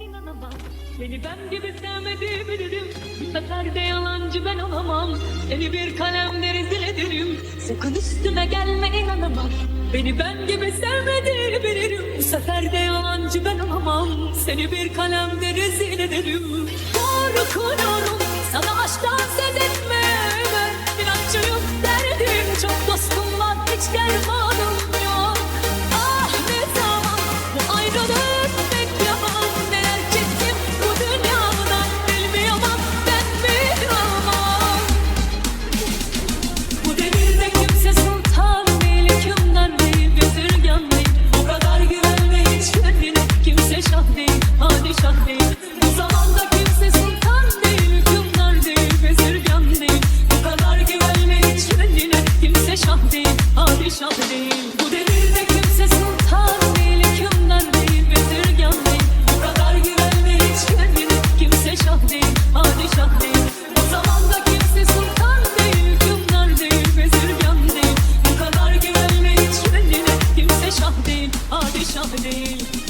inanamam. Seni ben gibi sevmeyebilirim. Bir seferde yalancı ben olamam. Seni bir kalemde rezil ederim. Sakın üstüme gelme inanamam. Beni ben gibi sevmeyebilirim. Bu seferde yalancı ben olamam. Seni bir kalemde rezil ederim. Korkuyorum. Sana aşktan söz etmeme. İnatçıyım derdim. Çok dostum var hiç derman padişah değil Bu devirde kimse değil Hükümdar değil Bu kadar güvenme hiç Kimse şah değil padişah değil. Bu zamanda kimse sultan değil Hükümdar değil Bu kadar güvenme hiç Kimse şah değil padişah değil.